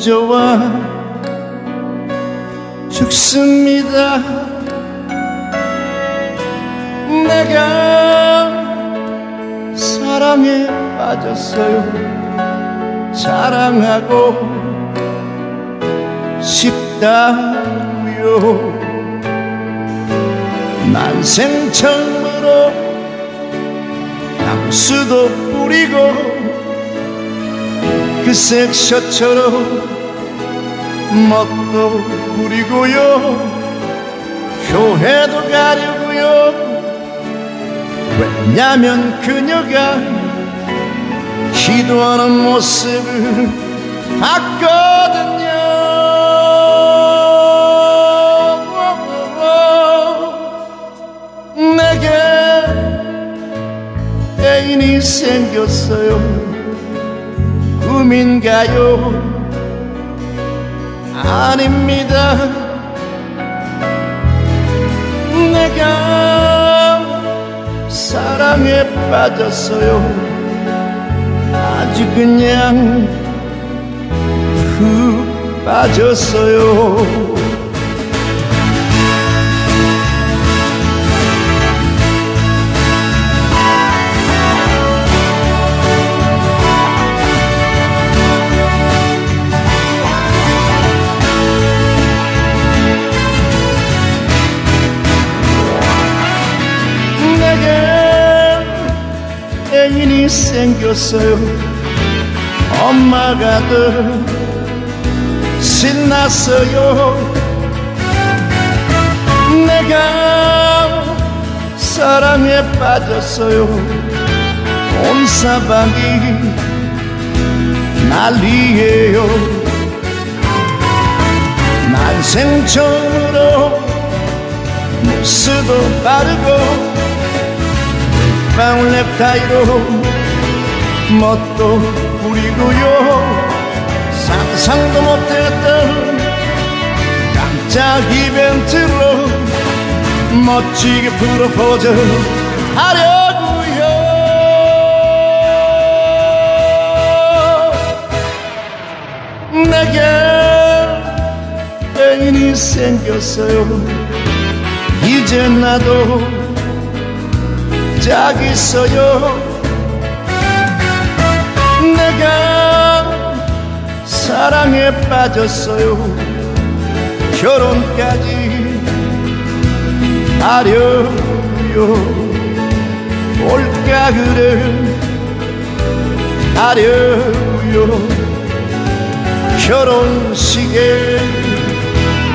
좋아 죽습니다. 내가 사랑에 빠졌어요. 사랑하고 싶다고요. 난생 처음으로 향수도 뿌리고 그 섹셔처럼 멋도 부리고요. 교회도 가려고요. 왜냐면 그녀가 기도하는 모습을 봤거든요. 내게 애인이 생겼어요. 꿈인가요 아닙니다. 내가 사랑에 빠졌어요. 아주 그냥 푹 빠졌어요 생겼어요. 엄마가 더 신났어요. 내가 사랑에 빠졌어요. 온 사방이 난리예요. 난생 처음으로 무스도 바르고 방울 넥타이로 멋도 부리고요. 상상도 못했던 깜짝 이벤트로 멋지게 프로포즈 하려고요. 내게 애인이 생겼어요. 이제 나도 짝 있어요 내가 사랑에 빠졌어요. 결혼까지 하려고요. 올까 그래 하려고요. 결혼식에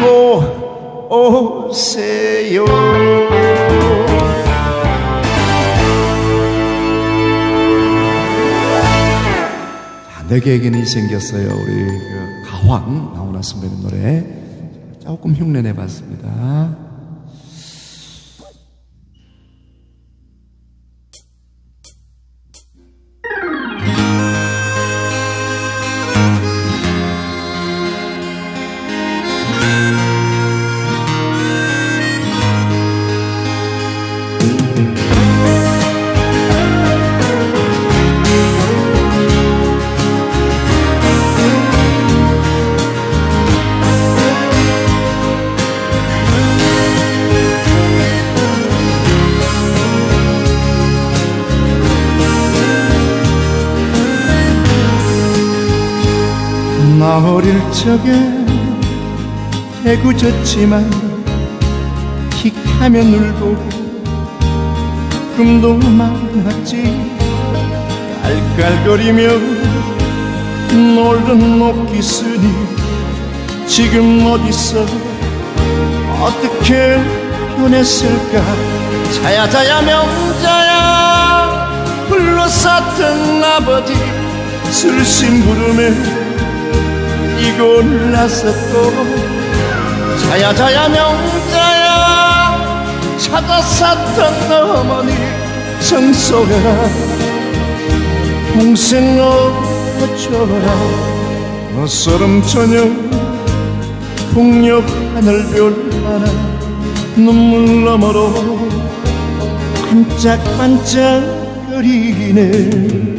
꼭 오세요 내게에게는 생겼어요. 우리 그 가황 나훈아 선배님 노래 조금 흉내내 봤습니다. 적에 대구졌지만 킥하면 울고 꿈도 많았지. 깔깔거리며 놀던 목기순이 지금 어딨어 어떻게 변했을까. 자야 자야 명자야 불러쌌던 아버지 술심 부름에 이곳 나섰고 자야 자야 명자야 찾아 샀던 어머니 성소가 동생 어쩌라 낯설음 저녁 풍력 하늘별 하나 눈물 너머로 반짝반짝거리네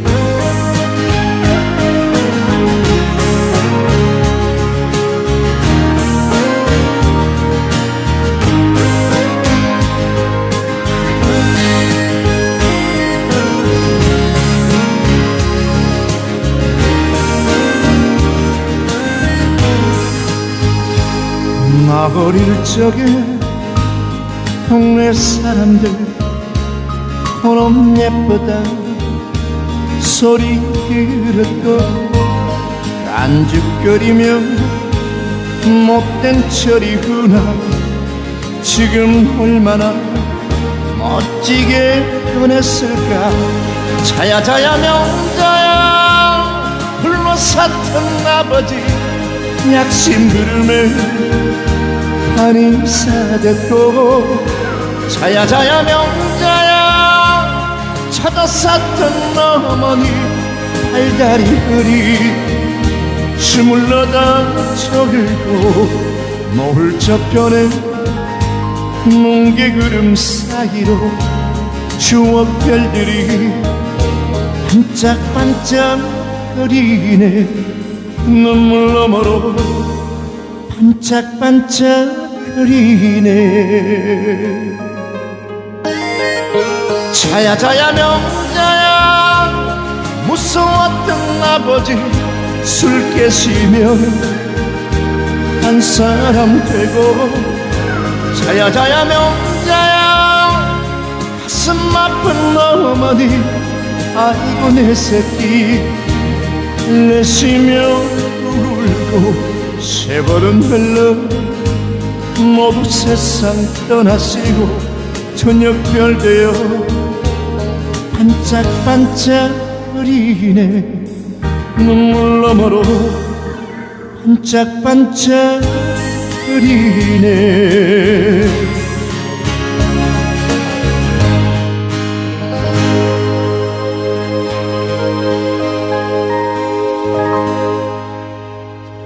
나 어릴 적에 동네 사람들 그놈 예쁘다 소리 들었고 안죽거리며 못된 철이구나 지금 얼마나 멋지게 변했을까. 자야 자야 명자야. 불러샀던 아버지 약심 부름에 한이 사됐고 자야 자야 명자야. 찾아샀던 어머니 팔다리 허리 주물러다 저들고 노을 저편에 뭉게 구름 사이로 추억 별들이 반짝반짝 거리네. 눈물 너머로 반짝반짝 거리네. 자야 자야 명자야 무서웠던 아버지 술 깨시면 한 사람 되고. 자야 자야 명자야 가슴 아픈 어머니 아이고 내 새끼. 내쉬며 울고 세월은 흘러 모두 세상 떠나시고 저녁별 되어 반짝반짝 거리네 눈물 너머로 반짝반짝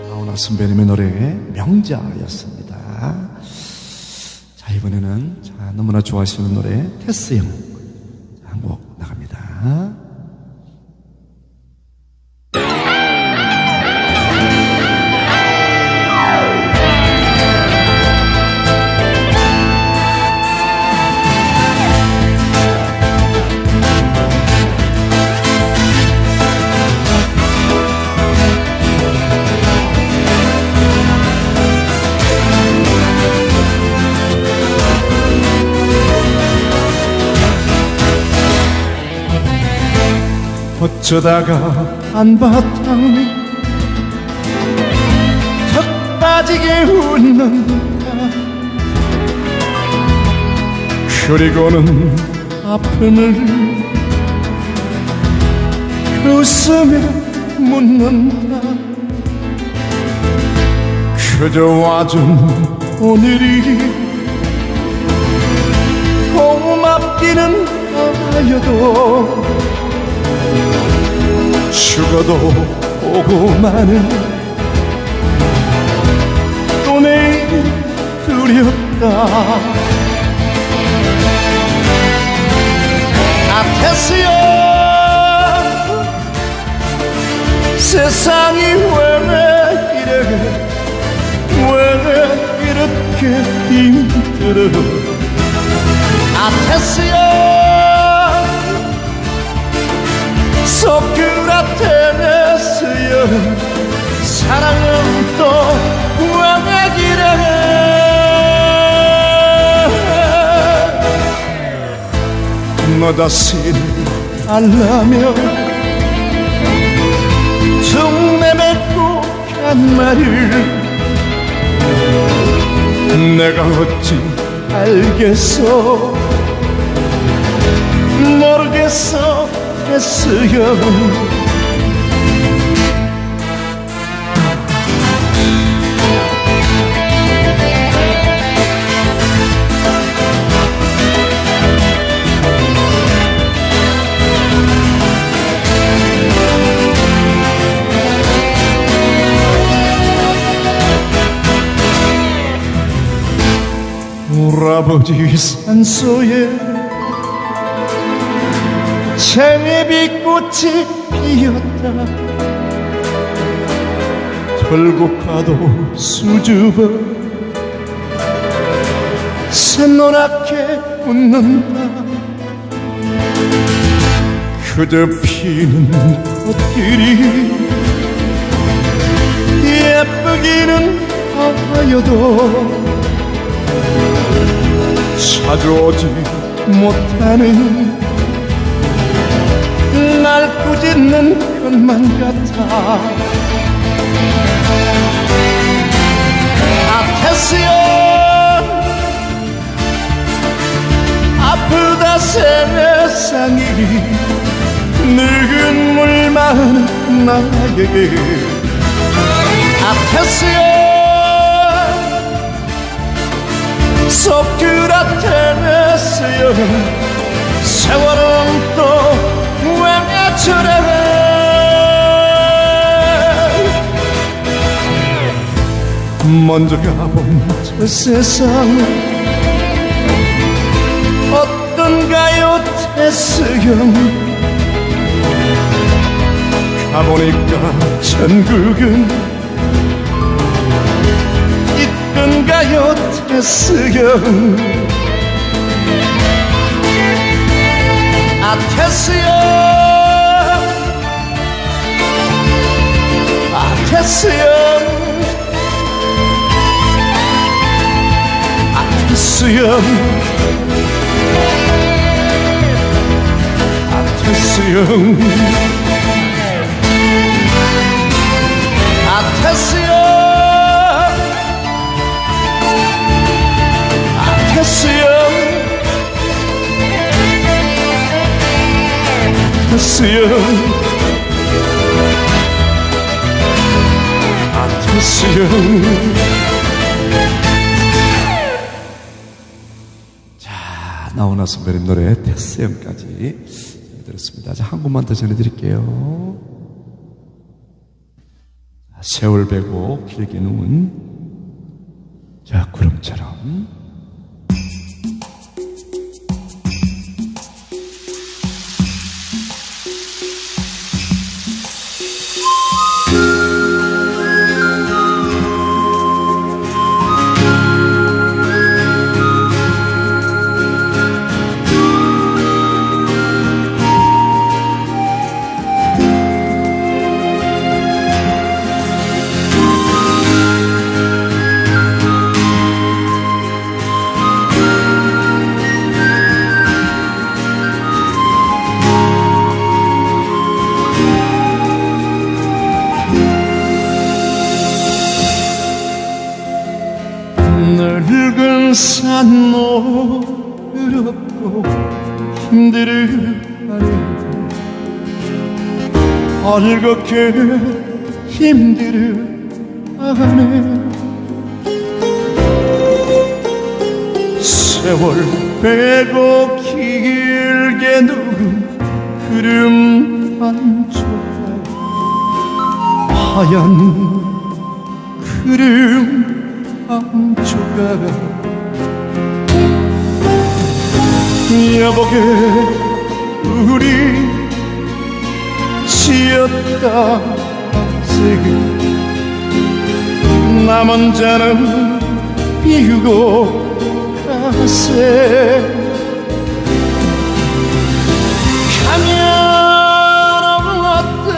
나훈아 선배님의 노래 명자였습니다. 자 이번에는 자, 너무나 좋아하시는 노래. 테스 형 어쩌다가 한바탕 턱 빠지게 웃는다 그리고는 아픔을 웃으며 묻는다. 그저 와준 오늘이 고맙기는 하여도 죽어도 보고 마는 또 내일 두렵다. 아테스요 세상이 왜 이래? 왜 이렇게 힘들어? 아테스요 사랑은 또왜 이래 너 다시 알라며 내뱉고 간 말을 내가 어찌 알겠어 모르겠어 했어요 아버지 산소에 제비꽃이 피었다. 돌고 가도 수줍어 새노랗게 웃는다. 그저 피는 꽃들이 예쁘기는 하여도 자주 오지 못하는 날 꾸짖는 것만 같아. 아테스요 아프다 세상이 늙은 물 많은 나에게. 아테스요 소크라테스요 세월은 또 외쳐래 먼저 가본 저 세상 어떤가요 테스형 가보니까 천국은 있던가요 테스형 아. 테스형 아. 테스형 아. 테스형 아. 아테스요 아테스요 자, 나훈아 선배님 노래 테스형까지 들었습니다. 자, 한 곡만 더 전해드릴게요. 자, 세월 베고 길게 누운 자, 구름처럼 산 어렵고 힘들어하네. 헐겁게 힘들어하네. 세월 빼고 길게 누운 구름 한 조각 하얀 구름 한 조각 여보게 우리 지었다 새그 남은 자는 비우고 가세. 가면 어때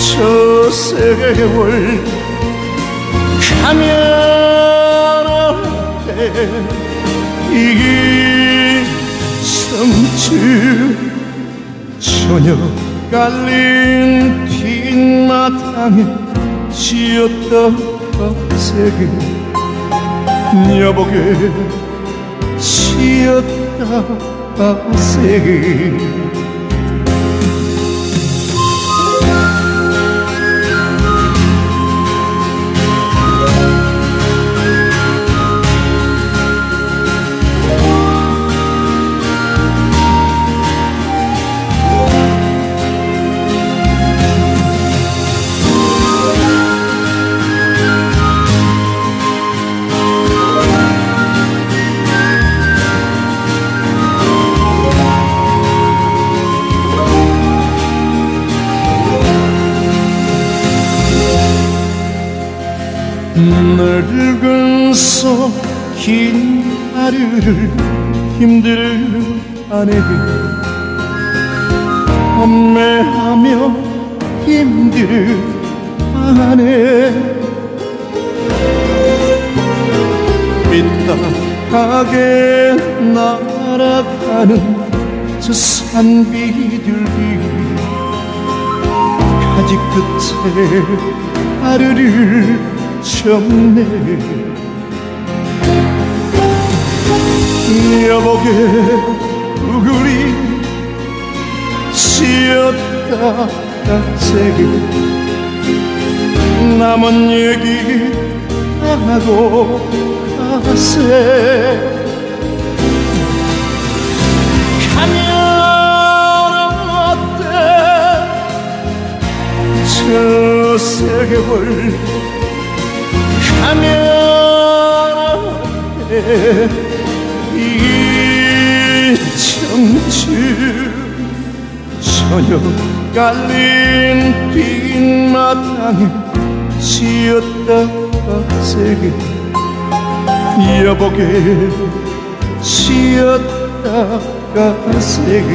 저 세월 가면 어때 이게 성주 저녁 깔린 뒷마당에 지었던 색을 여보게 지었다 색을 힘들어하네 엄매하며 힘들어하네. 삐딱하게 날아가는 저 산비둘기 가지 끝에 하루를 접네. 여보게 우글이 쉬었다 갑자기. 남은 얘기 하고 가세. 세계를 가면 이 청춘 저녁 깔린 뒷마당에 쉬었다가 세게. 여보게 쉬었다가 세게.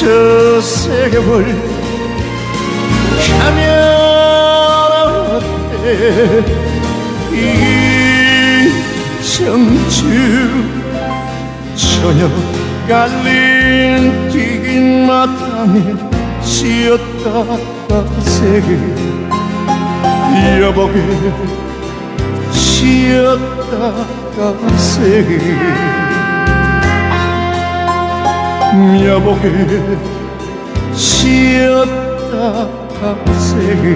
저 세월 가면 이 청춘 저녁 깔린 뒷마당에 쉬었다가 세게 여보게 쉬었다가 세게 여보게 쉬었다가 세게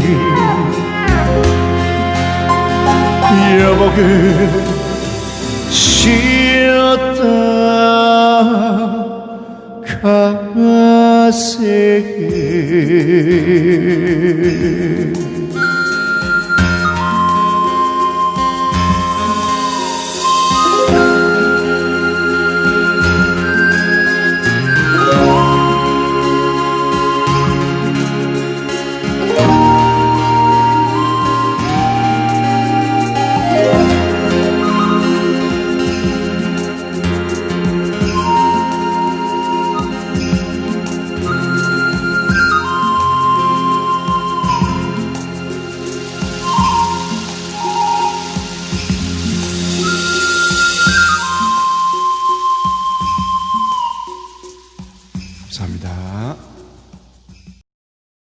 여보게 쉬었다. 가세게